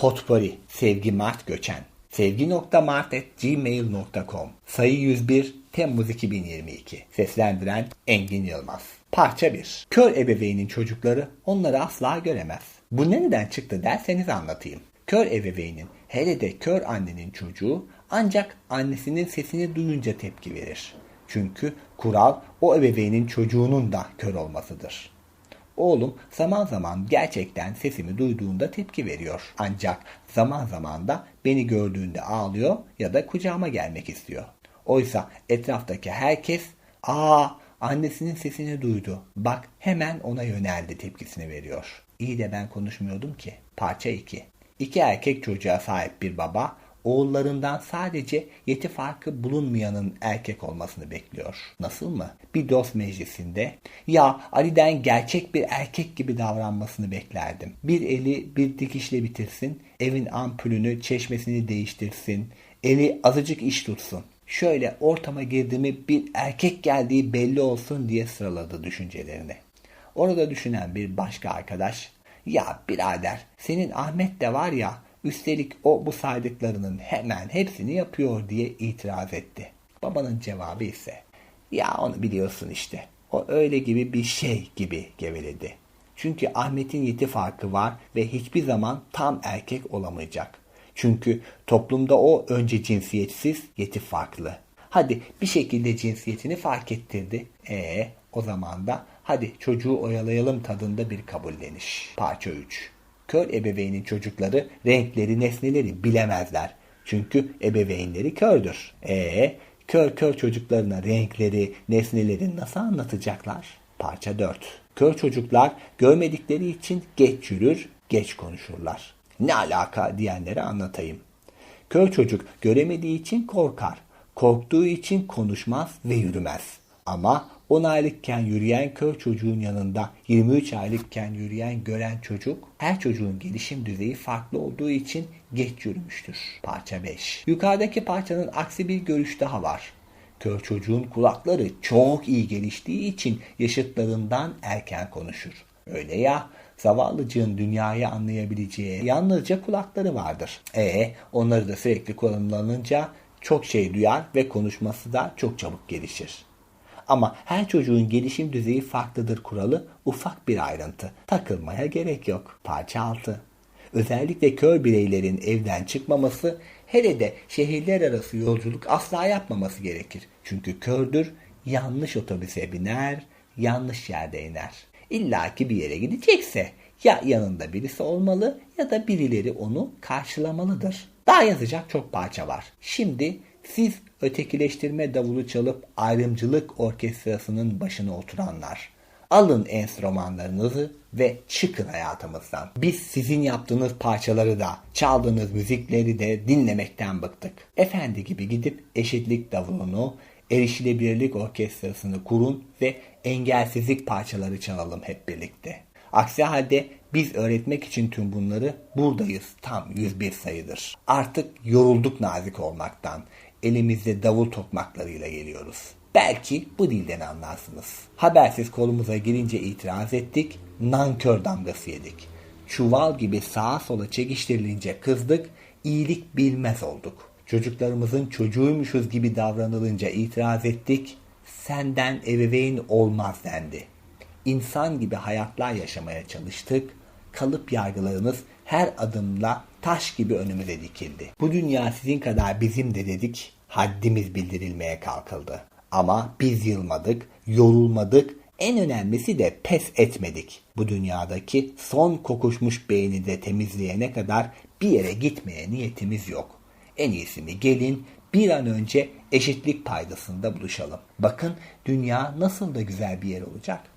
Potpori Sevgi Mart Göçen sevgi.mart.gmail.com Sayı 101 Temmuz 2022 Seslendiren Engin Yılmaz Parça 1 Kör ebeveynin çocukları onları asla göremez. Bu nereden çıktı derseniz anlatayım. Kör ebeveynin hele de kör annenin çocuğu ancak annesinin sesini duyunca tepki verir. Çünkü kural o ebeveynin çocuğunun da kör olmasıdır. Oğlum zaman zaman gerçekten sesimi duyduğunda tepki veriyor. Ancak zaman zaman da beni gördüğünde ağlıyor ya da kucağıma gelmek istiyor. Oysa etraftaki herkes ''Aa annesinin sesini duydu. Bak hemen ona yöneldi.'' tepkisini veriyor. İyi de ben konuşmuyordum ki. Parça 2 İki erkek çocuğa sahip bir baba oğullarından sadece yeti farkı bulunmayanın erkek olmasını bekliyor. Nasıl mı? Bir dost meclisinde ya Ali'den gerçek bir erkek gibi davranmasını beklerdim. Bir eli bir dikişle bitirsin, evin ampulünü, çeşmesini değiştirsin, eli azıcık iş tutsun. Şöyle ortama girdiğimi bir erkek geldiği belli olsun diye sıraladı düşüncelerini. Orada düşünen bir başka arkadaş ya birader senin Ahmet de var ya Üstelik o bu saydıklarının hemen hepsini yapıyor diye itiraz etti. Babanın cevabı ise ya onu biliyorsun işte. O öyle gibi bir şey gibi geveledi. Çünkü Ahmet'in yeti farkı var ve hiçbir zaman tam erkek olamayacak. Çünkü toplumda o önce cinsiyetsiz, yeti farklı. Hadi bir şekilde cinsiyetini fark ettirdi. E o zaman da hadi çocuğu oyalayalım tadında bir kabulleniş. Parça 3 Kör ebeveynin çocukları renkleri, nesneleri bilemezler. Çünkü ebeveynleri kördür. E kör kör çocuklarına renkleri, nesneleri nasıl anlatacaklar? Parça 4. Kör çocuklar görmedikleri için geç yürür, geç konuşurlar. Ne alaka diyenlere anlatayım. Kör çocuk göremediği için korkar. Korktuğu için konuşmaz ve yürümez. Ama 10 aylıkken yürüyen kör çocuğun yanında 23 aylıkken yürüyen gören çocuk her çocuğun gelişim düzeyi farklı olduğu için geç yürümüştür. Parça 5. Yukarıdaki parçanın aksi bir görüş daha var. Kör çocuğun kulakları çok iyi geliştiği için yaşıtlarından erken konuşur. Öyle ya zavallıcığın dünyayı anlayabileceği yalnızca kulakları vardır. E onları da sürekli kullanılınca çok şey duyar ve konuşması da çok çabuk gelişir. Ama her çocuğun gelişim düzeyi farklıdır kuralı ufak bir ayrıntı. Takılmaya gerek yok. Parça 6. Özellikle kör bireylerin evden çıkmaması hele de şehirler arası yolculuk asla yapmaması gerekir. Çünkü kördür, yanlış otobüse biner, yanlış yerde iner. İlla ki bir yere gidecekse ya yanında birisi olmalı ya da birileri onu karşılamalıdır. Daha yazacak çok parça var. Şimdi siz ötekileştirme davulu çalıp ayrımcılık orkestrasının başına oturanlar. Alın enstrümanlarınızı ve çıkın hayatımızdan. Biz sizin yaptığınız parçaları da, çaldığınız müzikleri de dinlemekten bıktık. Efendi gibi gidip eşitlik davulunu, erişilebilirlik orkestrasını kurun ve engelsizlik parçaları çalalım hep birlikte. Aksi halde biz öğretmek için tüm bunları buradayız tam 101 sayıdır. Artık yorulduk nazik olmaktan elimizde davul tokmaklarıyla geliyoruz. Belki bu dilden anlarsınız. Habersiz kolumuza girince itiraz ettik, nankör damgası yedik. Çuval gibi sağa sola çekiştirilince kızdık, iyilik bilmez olduk. Çocuklarımızın çocuğuymuşuz gibi davranılınca itiraz ettik, senden ebeveyn olmaz dendi. İnsan gibi hayatlar yaşamaya çalıştık, kalıp yargılarımız her adımla taş gibi önümüze dikildi. Bu dünya sizin kadar bizim de dedik, haddimiz bildirilmeye kalkıldı. Ama biz yılmadık, yorulmadık, en önemlisi de pes etmedik. Bu dünyadaki son kokuşmuş beyni de temizleyene kadar bir yere gitmeye niyetimiz yok. En iyisi mi gelin bir an önce eşitlik paydasında buluşalım. Bakın dünya nasıl da güzel bir yer olacak.